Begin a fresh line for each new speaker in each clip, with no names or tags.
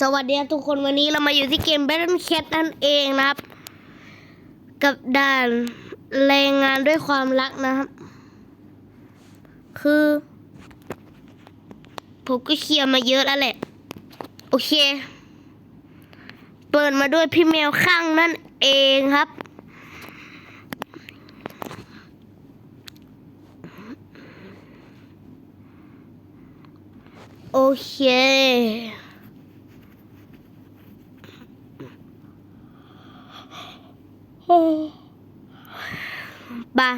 สวัสดีทุกคนวันนี้เรามาอยู่ที่เกม Battle Cat นั่นเองนะครับ กับด่านแรงงานด้วยความรักนะครับ คือ ผมก็เคลียร์มาเยอะแล้วแหละ โอเค เปิดมาด้วยพี่แมวข้างนั่นเองครับ โอเค บา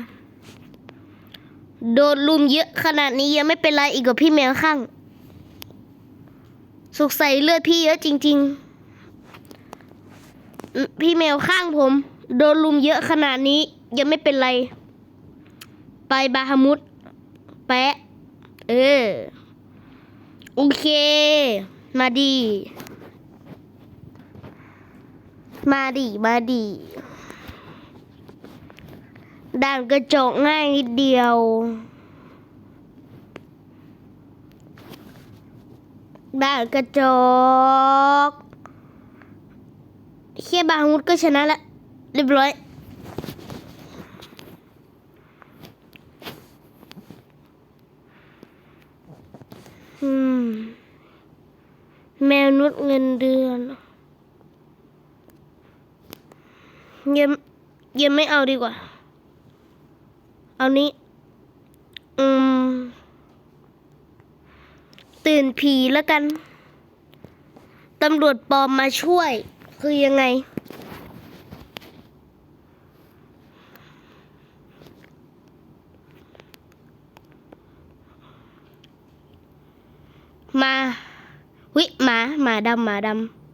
โดนลุมเยอะขนาดนี้ยังไม่เป็นไรอีกกับพี่แมวข้าง สุกใส่เลือดพี่เยอะจริง ๆ พี่แมวข้างผม โดนลุมเยอะขนาดนี้ยังไม่เป็นไร ไปบาฮามุดแปะ เออ โอเค มาดี มาดี มาดี ด่านกระจกง่ายนิดเดียว ด่านกระจกเคียบางมุดก็ชนะละเรียบร้อยแมวนุดเงินเดือนยังยังไม่เอาดีกว่า เอานี้ อืม ตื่นผีแล้วกัน ตำรวจปลอมมาช่วย คือยังไง มาวิหมาหมาดำหมาดำ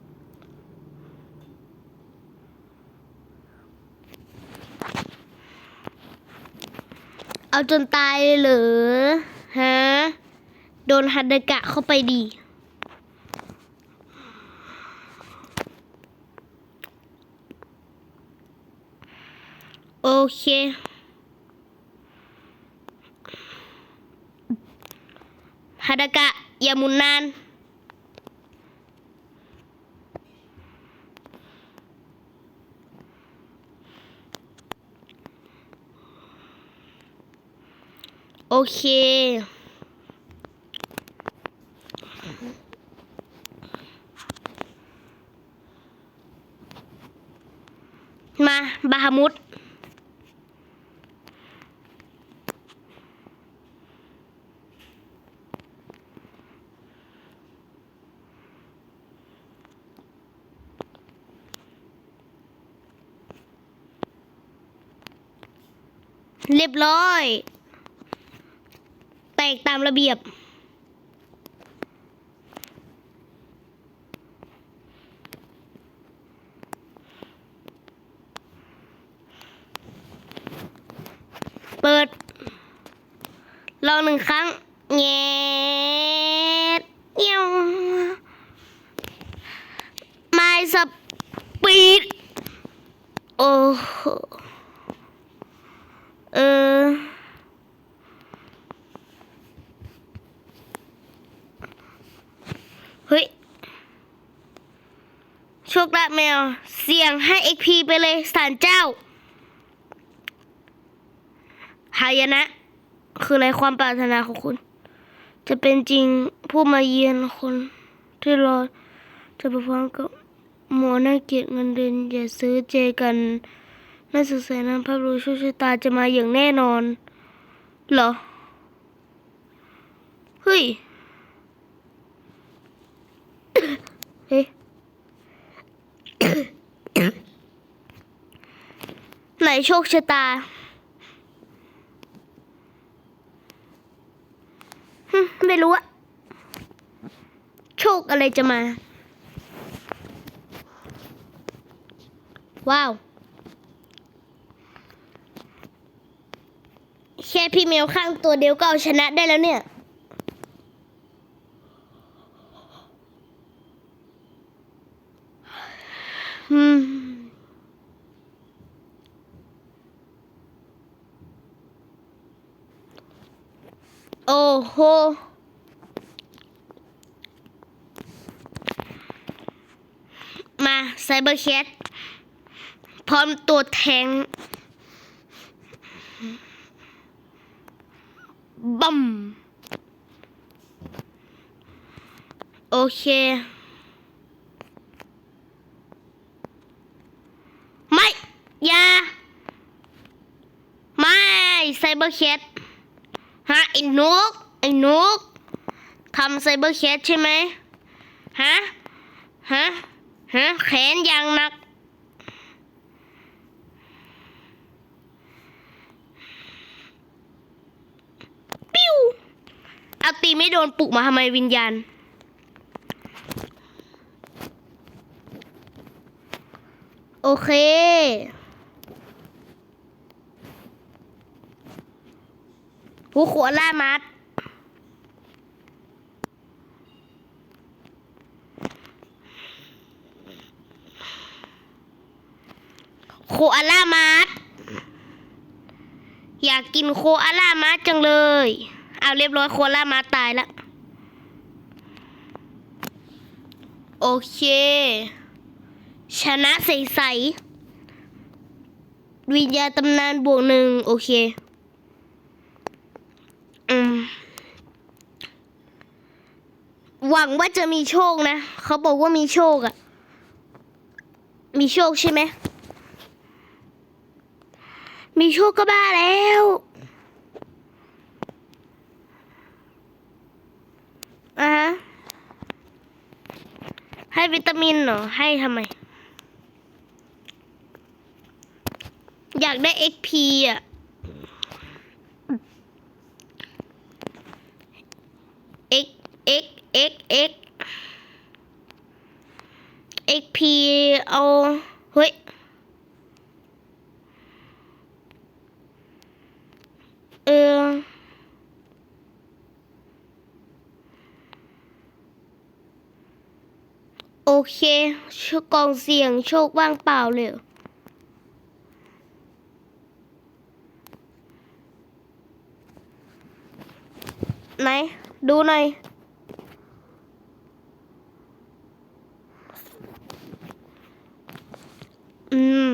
เอาจนตายเลยเหรอฮะ โดนฮันเดกะเข้าไปดี โอเคฮันเดกะอย่ามุนนาน โอเค มาบาฮามุดเรียบร้อย ตกตามระเบียบ เปิด ลองหนึ่งครั้งแงดเงี้ยวไม่สปีดโอ้อ เฮ้ย โชคละแมว เสี่ยงให้ XP ไปเลยสารเจ้าหายนะ คืออะไรความปรารถนาของคุณ จะเป็นจริงผู้มาเยือนคน ที่รอจะไปพร้อมกับหมอน่าเกลียดเงินเดือนอย่าซื้อเจกันน่าสงสัยนั้นพระรู้โชคชะตาจะมาอย่างแน่นอน เหรอ เฮ้ย เฮ้ ไหนโชคชะตาไม่รู้อะโชคอะไรจะมา ว้าว แค่พี่แมวข้างตัวเดียวก็เอาชนะได้แล้วเนี่ย โอ้โหมาไซเบอร์แคทพร้อมตัวแทงบัมโอเคไม่ยาไม่ไซเบอร์แคท ฮะไอ้นก ไอ้นกทำไซเบอร์แคทใช่ไหมฮะ ฮะ ฮะแขนยางหนัก ปิ้วเอาตีไม่โดนปลุกมาทำไมวิญญาณโอเค ผู้ขวล่ามัด โคอาล่ามัด อยากกินโคอาล่ามัดจังเลย เอาเรียบร้อยโคอาล่ามัดตายแล้ว โอเค ชนะใสๆวิญญาณตำนานบวกหนึ่งโอเค อืม หวังว่าจะมีโชคนะ เขาบอกว่ามีโชคอะมีโชคใช่ไหม มีโชคก็บ้าแล้ว อ่าฮะ ให้วิตามินเหรอ ให้ทำไม อยากได้ XP อะ X X X X p เอาเฮ้ย เออ โอเคชกองเสียงโชคว่างเปล่าเลยไหน ดูหน่อย อืม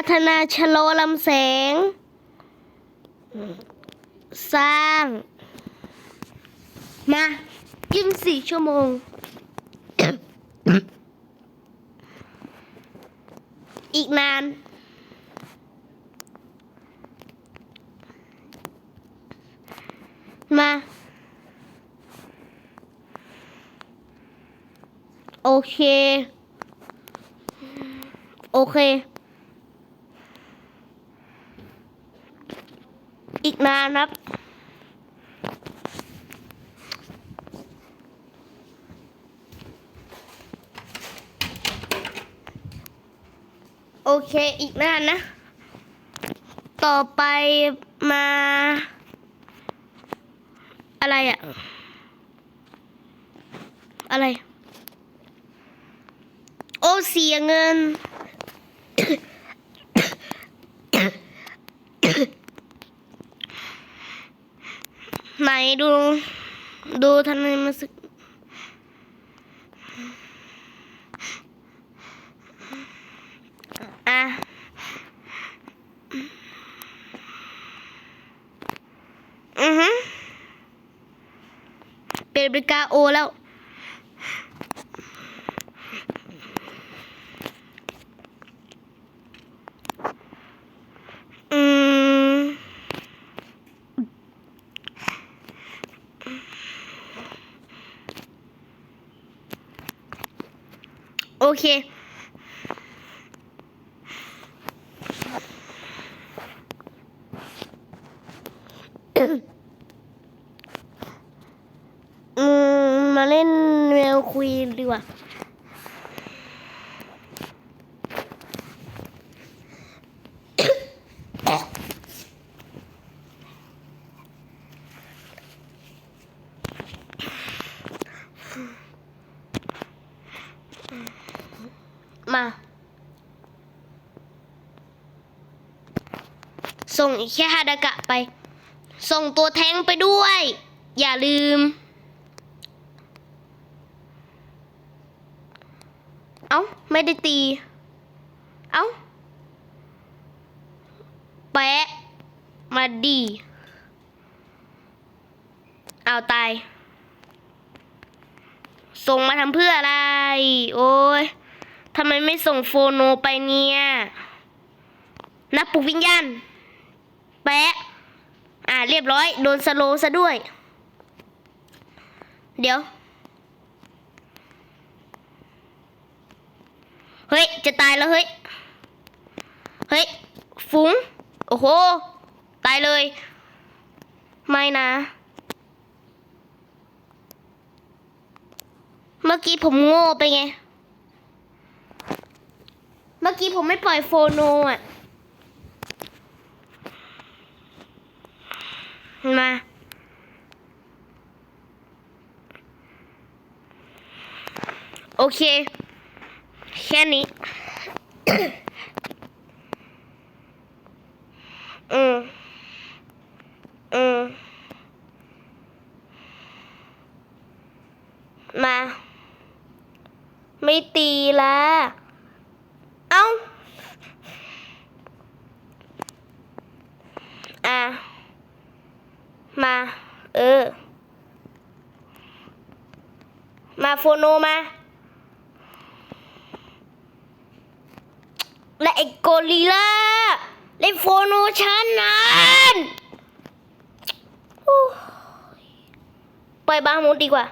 พัฒนาชโลลำแสง สร้าง มายี่สิบสี่ชั่วโมง อีกนาน มา โอเค โอเค อีกนานครับ โอเคอีกนานนะ ต่อไปมา อะไรอะอะไร โอ้เสียเงิน ไหนดู ดูทันมาสึกอะอือฮึเป็นบริกาโอแล้ว อืม โอ เค อืม มาเล่นเมวคุยดีกว่า ส่งอีกแค่ฮาดากะไป ส่งตัวแทงไปด้วย อย่าลืม เอ้า ไม่ได้ตี เอ้า แปะ มาดีเอาตาย ส่งมาทำเพื่ออะไร โอ้ยทำไมไม่ส่งโฟโนไปเนี่ยนับปลุกวิญญาณ แปะ อ่าเรียบร้อย โดนสโลซะด้วย เดี๋ยว เฮ้ย จะตายแล้วเฮ้ย เฮ้ย ฟุ้ง โอ้โห ตายเลย ไม่นะ เมื่อกี้ผมโง่ไปไง เมื่อกี้ผมไม่ปล่อยโฟโนอะ มา โอเค แค่นี้ อืมอืมมา ไม่ตีละ เอ้า อะ มา เออ มาโฟโนมา และไอ้โกริล่าเล่นโฟโนชันนั้นปล่อยบาฮมุดดีกว่า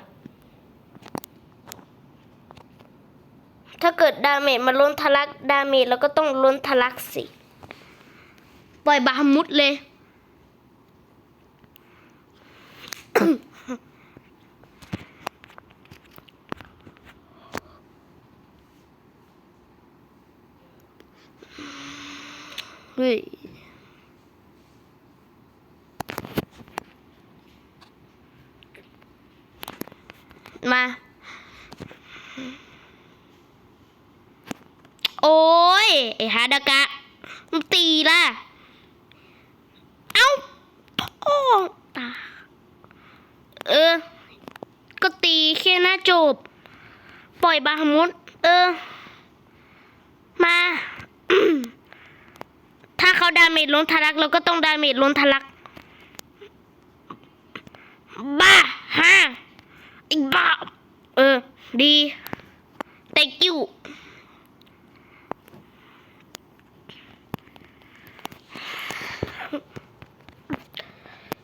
ถ้าเกิดดาเมจมันล้นทะลัก ดาเมจเราก็ต้องล้นทะลักสิ ปล่อยบาฮมุดเลย เฮ้ยมา โอ้ยไอ้ฮาดากะมันตีล่ะ เอ้าโอ้ตา เออ ก็ตีแค่หน้าจบ ปล่อยบาฮมุด เออ มา ถ้าเขาดาเม จล้นทะลักเราก็ต้องดาเมจล้นทะลัก บ้าฮะไอ้บ้า เออ ดี thank you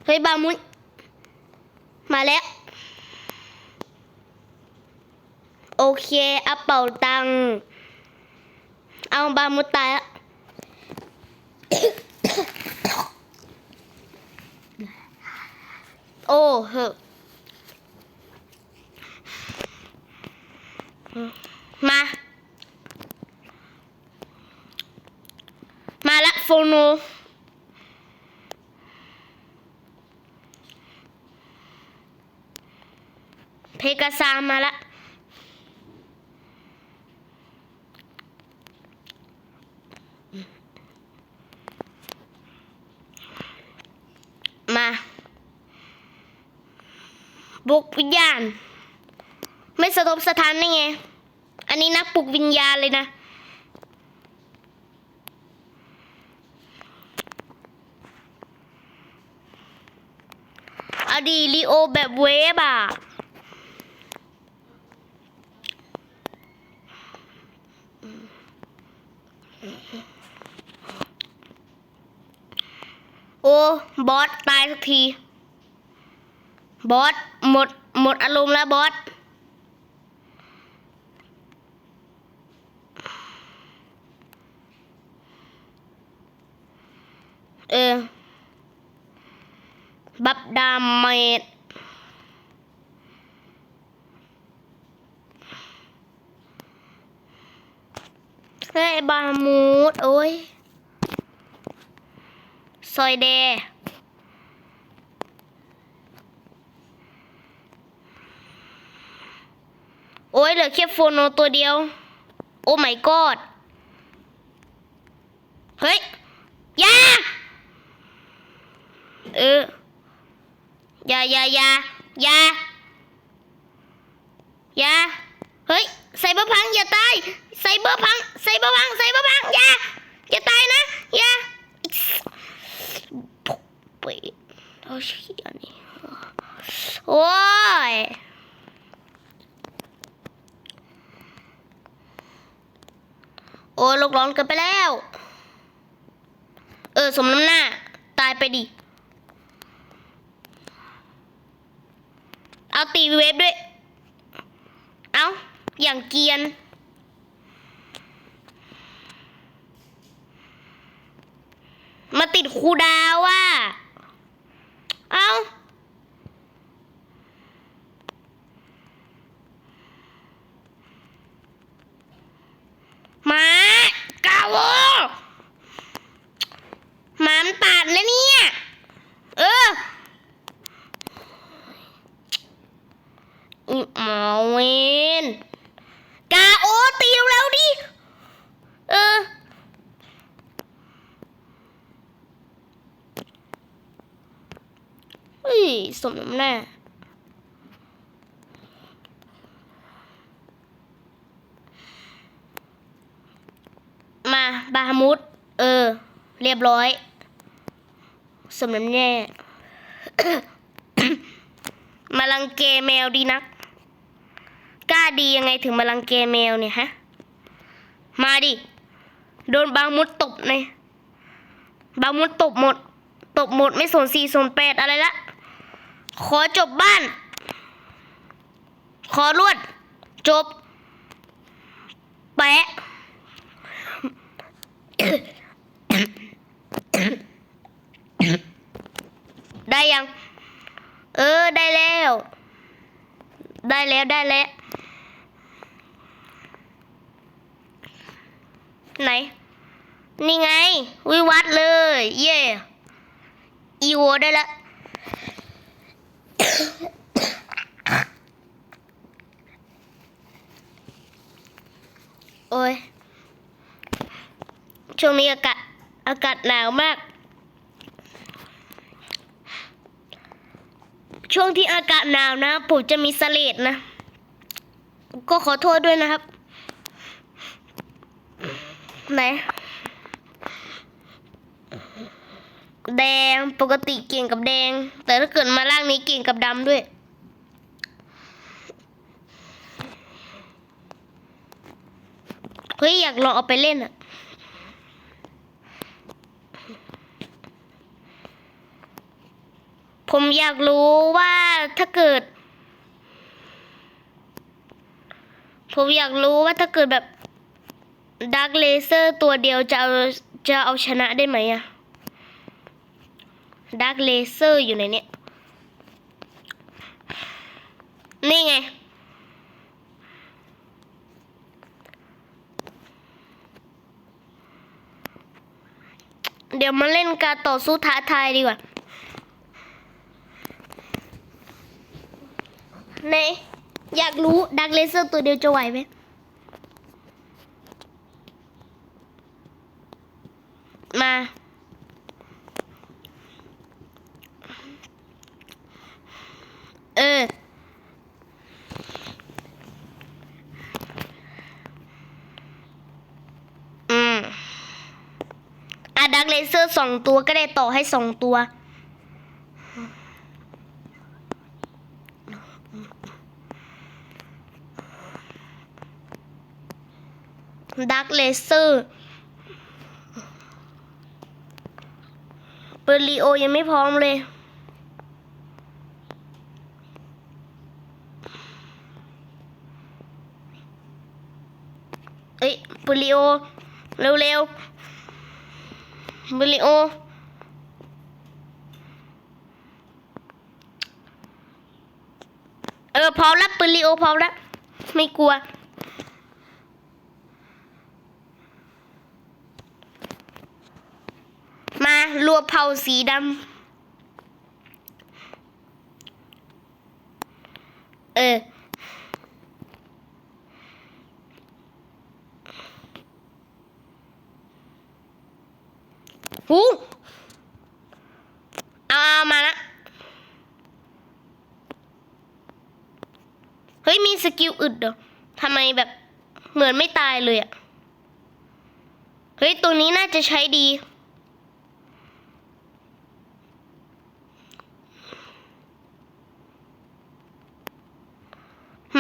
เฮ้ยบามุนมาแล้ว โอเคเอาเป่าตัง เอาบามุตายละ อ้เหอะมา มาละโฟโนเพกาซามาละ มา บุกวิญญาณ ไม่สะทบสะท้านได้ไง อันนี้นักปลุกวิญญาณเลยนะอดีลีโอแบบเวฟอะโอ้ บอส ตายสักที บอสหมดหมดอารมณ์แล้วบอสเออ บับดามเมดเฮ้ยบามูดโอ้ย ซอยเด อ้ยเหลือแค่โฟโนตัวเดียว โอ้ my god เฮ้ยยาเออยายายายายาเฮ้ยใส่บะพังอย่าตายไซเบอร์พังไซเบอร์พังไซเบอร์พังอย่าอย่าตายนะอย่าไปเอาชี่ยนี่โอ้ย อ้ยโลกร้อนเกินไปแล้ว เออ สมน้ำหน้า ตายไปดิ เอาตีเวฟด้วย เอาอย่างเกียน มาติดครูดาวว่ะ เอาหมากาโวหมามันปาดแล้วเนี่ย เออ อีหมอเวนกาโอตีเร็วๆดิ เออ เฮ้ย สมน้ำหน้า มาบาฮามุดเออ เรียบร้อย สมน้ำแน่มาลังเกแมวดีนัก กล้าดียังไงถึงมาลังเกแมวเนี่ยฮะ มาดิ โดนบางมุดตบเลยบางมุดตบหมด ตบหมดไม่สนสี่สนแปดอะไรละ ขอจบบ้าน ขอรวด จบ แปะได้ยัง เออ ได้แล้ว ได้แล้วได้แล้ว ไหน นี่ไง วิวัดเลย เย่อีโวได้ละ โอ้ย ช่วงนี้อากาศอากาศหนาวมาก ช่วงที่อากาศหนาวนะ ผมจะมีสเลดนะ ก็ขอโทษด้วยนะครับ ไหน แดงปกติเก่งกับแดง แต่ถ้าเกิดมาล่างนี้เก่งกับดำด้วยเฮ้ยอยากลองเอาไปเล่นอะผมอยากรู้ว่าถ้าเกิด ผมอยากรู้ว่าถ้าเกิดแบบดักเลเซอร์ตัวเดียวจะเอาจะเอาชนะได้ไหมอะ ดักเลเซอร์อยู่ในนี้นี่ไง เดี๋ยวมาเล่นการต่อสู้ท้าทายดีกว่าไหนอยากรู้ดักเลเซอร์ตัวเดียวจะไหวไหมมา เออ อืมอะดักเลเซอร์สองตัวก็ได้ต่อให้สองตัว ดักเลเซอร์เปอร์ลีโอยังไม่พร้อมเลย เอ้ยเปอร์ลี โอ เร็วเร็วๆเปอร์ลีโอ เออพร้อมแล้วเปอร์ลีโอพร้อมแล้ว ไม่กลัวมารวมเผาสีดำ เออ หูเอาเอามาละเฮ้ย มีสกิลอึดเหรอทำไมแบบเหมือนไม่ตายเลยอะเฮ้ย ตัวนี้น่าจะใช้ดี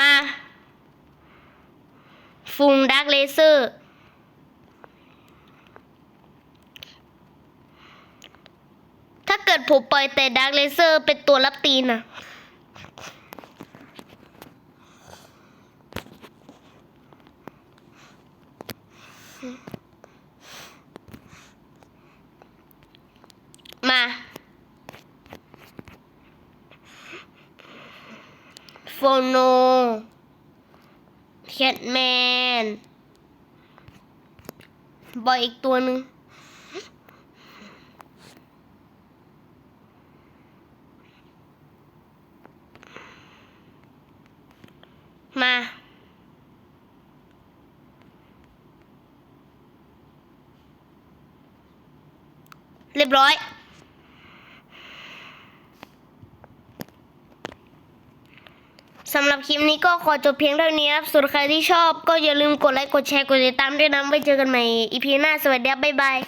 มา ฟุงดักเลเซอร์ ถ้าเกิดผมปล่อยแต่ดักเลเซอร์เป็นตัวรับตีนอะมา โฟโนแคทแมน บอยอีกตัวหนึ่ง มา เรียบร้อย สำหรับคลิปนี้ก็ขอจบเพียงเท่านี้ครับส่วนใครที่ชอบก็อย่าลืมกดไลค์ กดแชร์ กดติดตามด้วยนะไว้เจอกันใหม่อีพีหน้า สวัสดีครับบ๊ายบาย